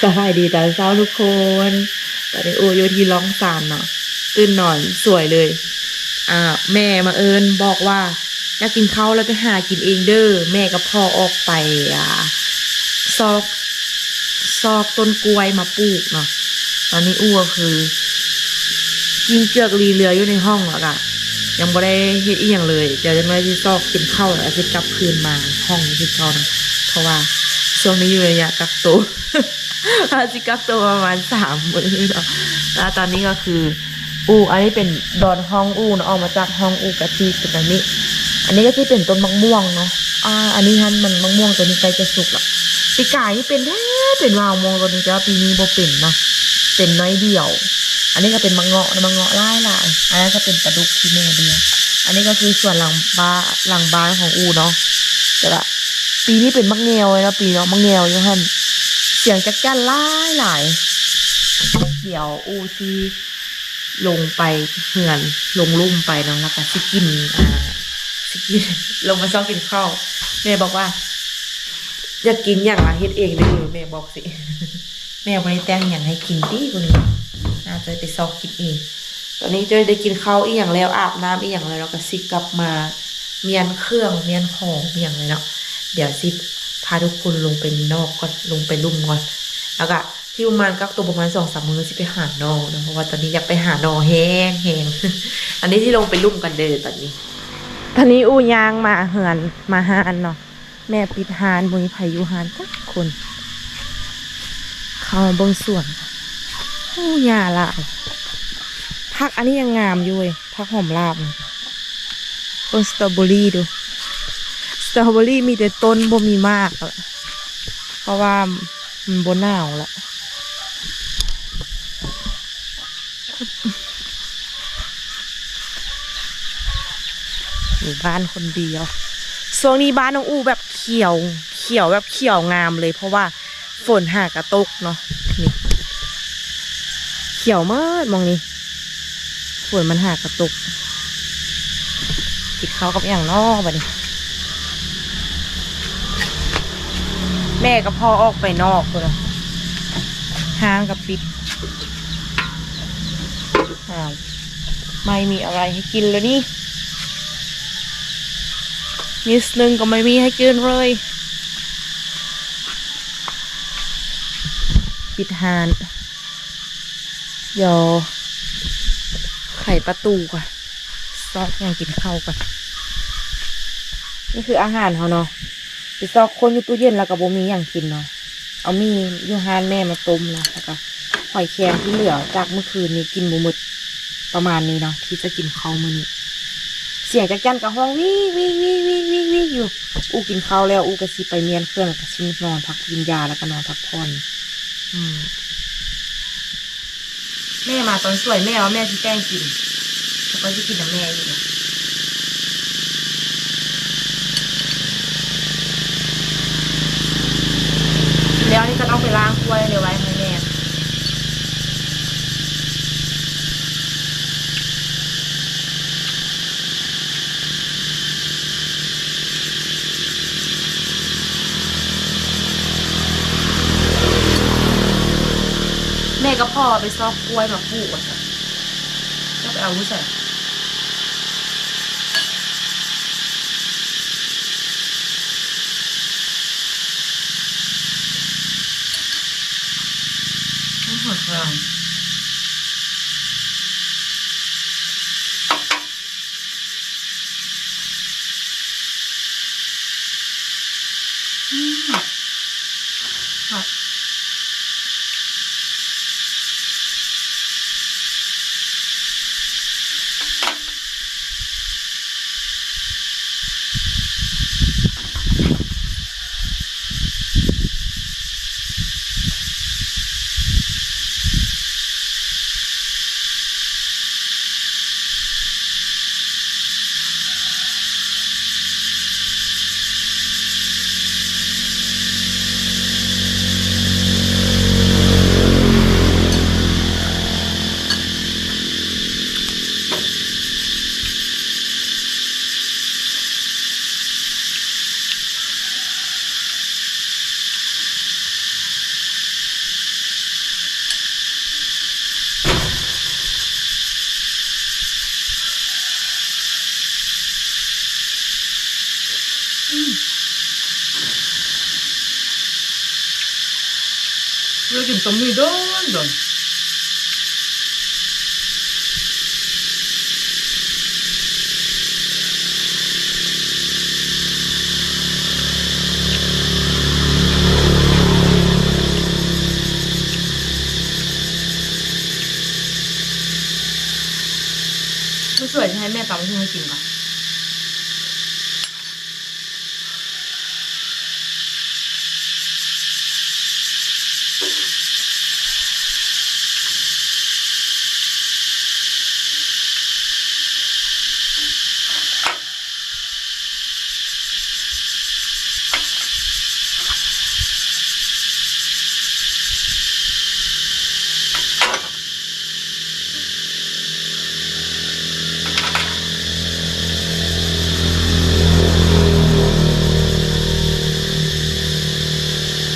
สบายดีตอนเช้าทุกคน ตอนนี้โออยู่ที่ร้องซานเนาะตื่นนอนสวยเลย อ่า แม่มาเอิญบอกว่าอยากกินข้าวแล้วไปหากินเองเด้อแม่กับพ่อออกไป อ่า ซอกซอกต้นกล้วยมาปลูกเนาะตอนนี้อู้ก็คือกินเจือกรีเรืออยู่ในห้องแล้วก็ยังบ่ได้เฮ็ดอีหยังเลยเดี๋ยวจะมาที่ซอกกินข้าวแล้วจะกลับคืนมาห้องที่เก่านะเพราะว่าช่วงนี้อยู่ระยะกักตัว อาจิกักตัวประมาณสามมื้อเนาะแล้วตอนนี้ก็คือ อูอันนี้เป็นดอนห้องอูเนาะออกมาจากห้องอูกะทิเป็นอันนี้ อันนี้ก็ที่เป็นต้นมะม่วงเนาะอ่า อันนี้ฮันมันมะม่วงตัวนี้ใกล้จะสุกละปีกายนี่เป็นแท้เป็นวาวมองตัวนี้แต่ว่าปีนี้บ่เป็นเนาะเป็นน้อยเดียว อันนี้ก็เป็นมะเงาะนะมะเงาะไล่ลายอันนั้นก็เป็นปลาดุกที่แม่เดียวอันนี้ก็คือส่วนหลังบ้าหลังบ้านของอูเนาะแต่ละปีนี้เป็นมะเงวเลยนะปีเนาะมะเงวอยู่ฮัน เสียงจักจั่นไล่หลายเดี๋ยวอูที่ลงไปเหือนลงลุ่มไปนาะแล้วก็สิกินอ่าสิกินลงมาชอบกินข้าวแม่บอกว่าอยากกินอย่างละเฮ็ดเองได้อยู่แม่บอกสิ แม่บริแต่งอย่างให้กินดีกว่านี้น่าจะไปซอกกินเอง ตอนนี้จะได้กินข้าวอีกอย่างแล้วอาบน้ำอีกอย่างแล้วเราก็สิกลับมาเมียนเครื่องเมียนของอีย่างเลยเนาะเดี๋ยวสิาทุกคนลงไปนอกก่อนลงไปลุ่มก่อนแล้วก็ที่ประมาณกักตัวประมาณสองสามมือสิไปหานอนะเพราะว่าตอนนี้อยากไปหานอแห้งแห้งอันนี้ที่ลงไปลุ่มกันเดินตอนนี้ ตอนนี้อูยางมาเหือนมาหานเนาะแม่ปิดหานบุญพายุหานจักคน เข้ามาเบนสวนโอ้ยาละพักอันนี้ยังงามอยู่เว้ยพักหอมลาบนะต้นสตรอเบอรี่ดู สตรอเบอรี่มีแต่ต้นบ่มีมากละเพราะว่ามันบนหนาวละอยู่บ้านคนเดียวช่วงนี้บ้านน้องอูแบบเขียว เขียวแบบเขียวงามเลย เพราะว่าฝนหากระตกเนาะนี่เขียวมากมองนี่ฝนมันหากระตกกิดเขาวกับอย่างนอกบัดนี้ แม่กับพ่อออกไปนอกเลยห้างกับปิดอ้าวไม่มีอะไรให้กินเลยนี่นิดนึงก็ไม่มีให้กินเลย ปิดหานเดี๋ยวไขประตูก่อนซอกยังกินข้าก่อนนี่คืออาหารเขาเนาะ ซอกคนอยู่ตู้เย็นแล้วก็บ่มีอย่างกินเนาะเอามีอยู่ฮานแม่มาต้มนะแล้วก็หอยแครงที่เหลือจากเมื่อคืนนี้กินหมูหมดประมาณนี้เนาะที่จะกินข้าวมื้อนี้เสียงจากจันกับห้องวิ่งวิ่งวิ่งวิ่งวิ่งวิ่งอยู่ อูกินข้าวแล้วอูก็สิไปเมียนเครื่องแล้วก็สินอนพักกินยาแล้วก็นอนพักผ่อนอืมแม่มาตอนสวยแม่ว่าแม่ที่แป้งกินแล้วก็ที่กินกับแม่อยู่เนี่ยแล้วนี่ก็ ต้องไปล้างถ้วยเลยไว้ให้แม่แม่กับพ่อไปซอกกล้วยมาปลูกอะจ้ะก็ไปเอาวุ้ใส่ต้องหัวกลาง อืม เรากินต้มมีโดนโดนไม่สวยจะให้แม่ตำให้ให้กินก่อน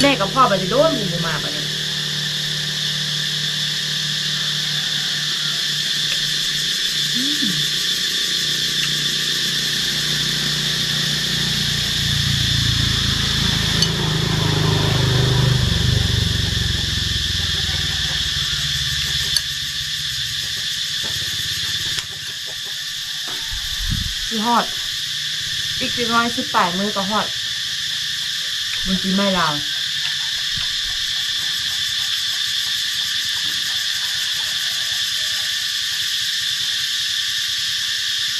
แม่กับ พ่อไปจะโดนบูมมาปะเนี่ยคือฮอด อีกสิน้อยสิบแปดมือก็ฮอดบนปีไม่ลาว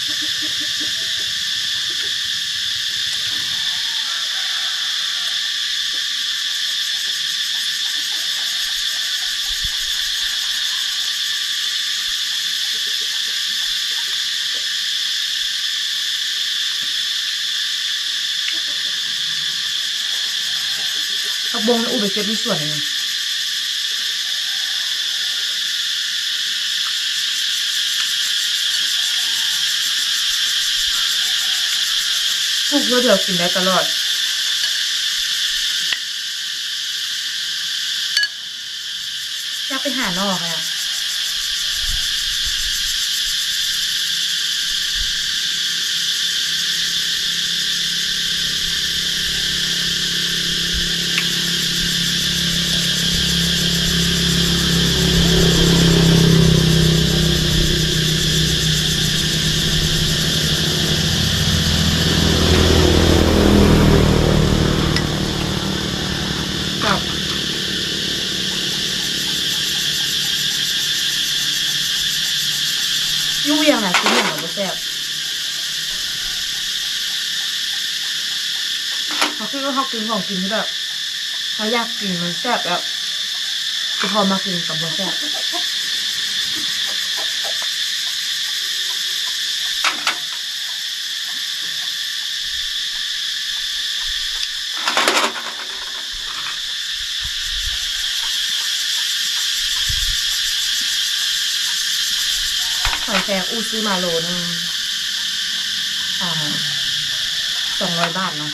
ผักบงแล้วอุไปเก็บในส่วนเลย ทุกเพื่อเดี๋ยวกินได้ตลอดอยากไปหานอกอะ ยิ่งยังน่ะกินอย่างกับแซ่บเขาคิดว่าเขากินของกินที่แบบเขาอยากกินมันแซ่บแล้วพอมากินกับบแซ่บ แกงอู้ซื้อมาโลนึงอ่าสองร้อยบาทเนาะ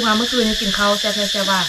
คือมาเมื่อคืนนี้กินข้าวแซ่บๆว่า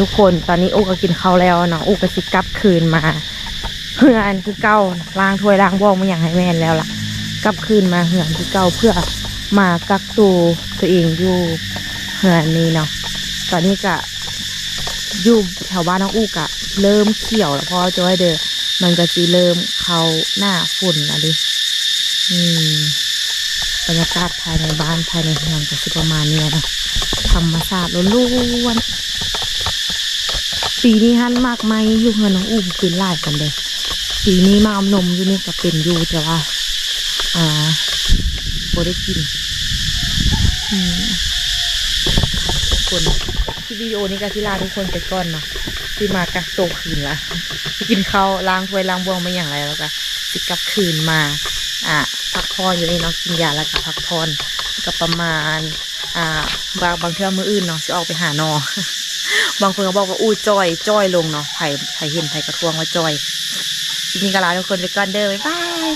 ทุกคนตอนนี้อูก็กินข้าวแล้วเนาะอูก็สิกลับคืนมาเพื่อนคือเก้าล้างถ้วยล้างบ้องไม่อย่างให้แม่นแล้วล่ะ กลับคืนมาเหือนคือเก้าเพื่อมากักตัวตัวเองอยู่เหือนนี้เนาะตอนนี้ก็อยู่แถวบ้านน้องอูกอะเริ่มเขียวแล้วเพราะจอยเดอมันก็จะเริ่มเข้าหน้าฝุ่นแล้วดิอืมบรรยากาศภายในบ้านภายในเฮือนก็สิประมาณเนี้ยเนาะธรรมชาติล้วนๆ ปีนี้ฮันมากไหมอยู่เฮือนน้องอูมคืนหลายกันเลยปีนี้มาอานมอยู่นี่ก็เป็นอยู่แต่ว่า อ่าโบได้กินอืมคนที่วิดีโอนี้ก็ที่ลาทุกคนไปก่อนเนาะที่มากักโตวคืนละกินข้าวล้างถ้วยล้างบวงไม่อย่างไรแล้วก็สิกลับคืนมา อ่าพักผ่อนอยู่นี่เนาะกินยาแล้วก็พักผ่อนก็ประมาณ อ่าบางบางเทื่อมืออื่นเนาะสิออกไปหานอ บางคนก็บอกว่าอู้จอยจ้อยลงเนาะไผ่ไผ่เห็นไผ่กระทวงว่าจ้อยจริงๆก็ลาทุกคนไปก่อนเด้อบ๊ายบาย